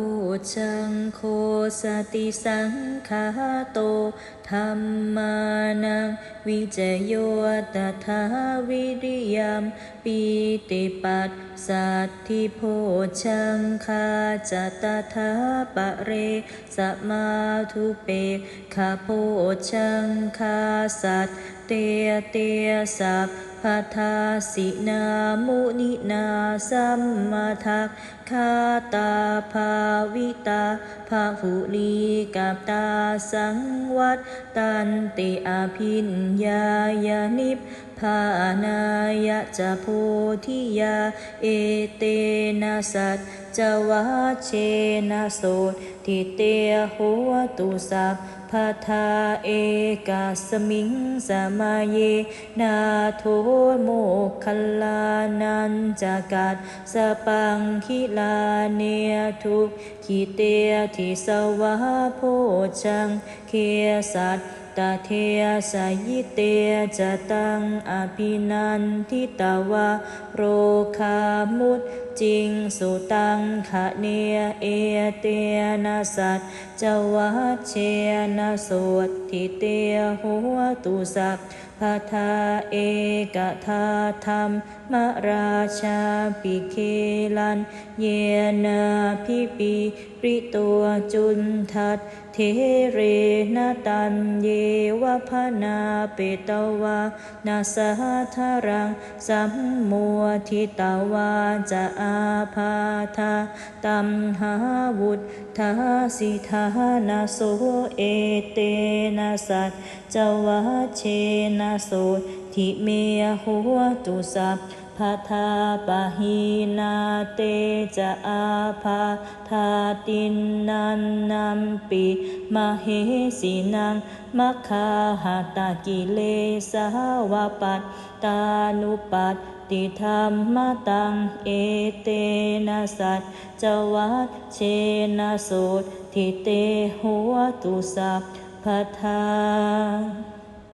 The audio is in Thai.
ูชังโคสติสังคาโตธรรมานังวิจโยตถาวิริยมปีติปัสสัทธิโพชังคาจตถาปะเรสมาทุเปคาโพชังคาสัตเตเตสัพ พัทาสินามุนินาสัมมาทักคาตาภาวิตาภาหุลีกับตาสังวัตตันติอาภินญายานิพพานายะจะโพธิยา เอเตนะสัจจวัชเชนะโสทิเตหัวตุสัพพทาเอกาสมิงสมาเยนาโทโมคคัลานันจักัดสปังคิลาเนียทุกขิเตียทิสวะโพชังเคียสัต ตาเทสยิเตจะตังอภินันทิตาวะโรคามุตจิงสุตังขะเนียเอเตียนะสัตจวัชเชนะโสทิเตหัวตุสัพพทาเอกทาธรรมมราชาปิเคลัน เยนาพิปีริตัวจุนทัด เทเรนตันเยวพนาเปตวานาสหัทรังสัมมัวทิตาวาจะอาพาธาตัมหาวุฒทาสิทานาโสเอเตนะสัจจวัชเชนะโส ทิเมหัวตุสัพพัทาปะหีนาเตจะอาภาธาตินนันนัมปิมาเหสีนังมัคคาหาตากิเลสาวาปัตตานุปัตติธรรมตังเอเตนะสัจจวัชเชนะโสทิเตหัวตุสัพพทา